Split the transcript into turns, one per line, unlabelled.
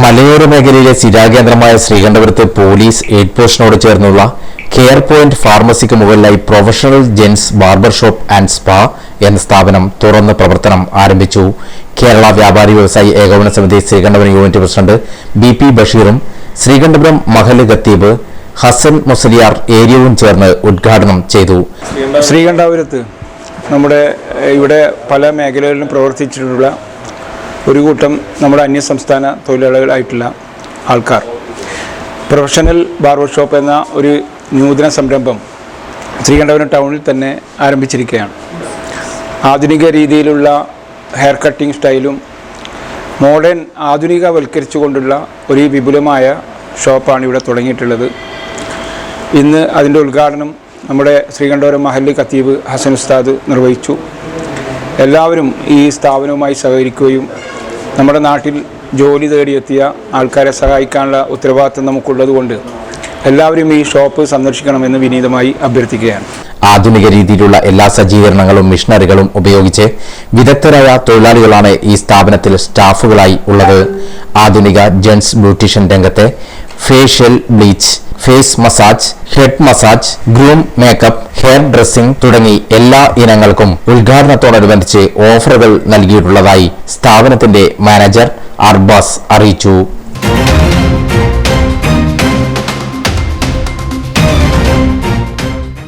മലയോര മേഖലയിലെ സ്ഥിരാകേന്ദ്രമായ ശ്രീകണ്ഠപുരത്ത് police aid പോസ്റ്റിനോട് ചേർന്നുള്ള കെയർ പോയിന്റ് ഫാർമസിക്ക് മുകളിലായി professional gents barber shop and spa എന്ന സ്ഥാപനം തുറന്ന് പ്രവർത്തനം ആരംഭിച്ചു. കേരള വ്യാപാരി വ്യവസായി ഏകോപന സമിതി Sreekandapuram unit president B P ബഷീറും Sreekandapuram മഹൽ ഖത്തീബ് ഹസൻ മുസലിയാർ ഏരിയവും ചേർന്ന് ഉദ്ഘാടനം ചെയ്തു.
ശ്രീകണ്ഠപുരത്ത് നമ്മുടെ ഇവിടെ പല മേഖലകളിലും പ്രവർത്തിച്ചിട്ടുള്ള ഒരു കൂട്ടം നമ്മുടെ അന്യസംസ്ഥാന തൊഴിലാളികളായിട്ടുള്ള ആൾക്കാർ. പ്രൊഫഷണൽ ബാർബർ ഷോപ്പ് എന്ന ഒരു നൂതന സംരംഭം ശ്രീകണ്ഠപുരം ടൗണിൽ തന്നെ ആരംഭിച്ചിരിക്കുകയാണ്. ആധുനിക രീതിയിലുള്ള ഹെയർ കട്ടിംഗ് സ്റ്റൈലും മോഡേൺ ആധുനികവൽക്കരിച്ചുകൊണ്ടുള്ള ഒരു വിപുലമായ ഷോപ്പാണ് ഇവിടെ തുടങ്ങിയിട്ടുള്ളത്. ഇന്ന് അതിന്റെ ഉദ്ഘാടനം നമ്മുടെ ശ്രീകണ്ഠപുരം മഹല്ല് ഖത്തീബ് ഹസൻ ഉസ്താദ് നിർവഹിച്ചു. എല്ലാവരും ഈ സ്ഥാപനവുമായി സഹകരിക്കുകയും നമ്മുടെ നാട്ടിൽ ജോലി തേടിയെത്തിയ ആൾക്കാരെ സഹായിക്കാനുള്ള ഉത്തരവാദിത്വം നമുക്കുള്ളതുകൊണ്ട് എല്ലാവരും ഈ ഷോപ്പ് സന്ദർശിക്കണമെന്ന് വിനീതമായി അഭ്യർത്ഥിക്കുകയാണ്.
ആധുനിക രീതിയിലുള്ള എല്ലാ സജ്ജീകരണങ്ങളും മിഷണറികളും ഉപയോഗിച്ച് വിദഗ്ധരായ തൊഴിലാളികളാണ് ഈ സ്ഥാപനത്തിൽ സ്റ്റാഫുകളായി ഉള്ളത്. ആധുനിക ജെൻസ് ബ്യൂട്ടീഷ്യൻ രംഗത്തെ facial bleach face massage head massage groom makeup hair dressing തുടങ്ങി എല്ലാ ഇനങ്ങൾക്കും ഉദ്ഘാടനത്തോടനുബന്ധിച്ച് ഓഫറുകൾ നൽകിയിട്ടുള്ളതായി സ്ഥാപനത്തിന്റെ മാനേജർ അർബാസ് അറിയിച്ചു.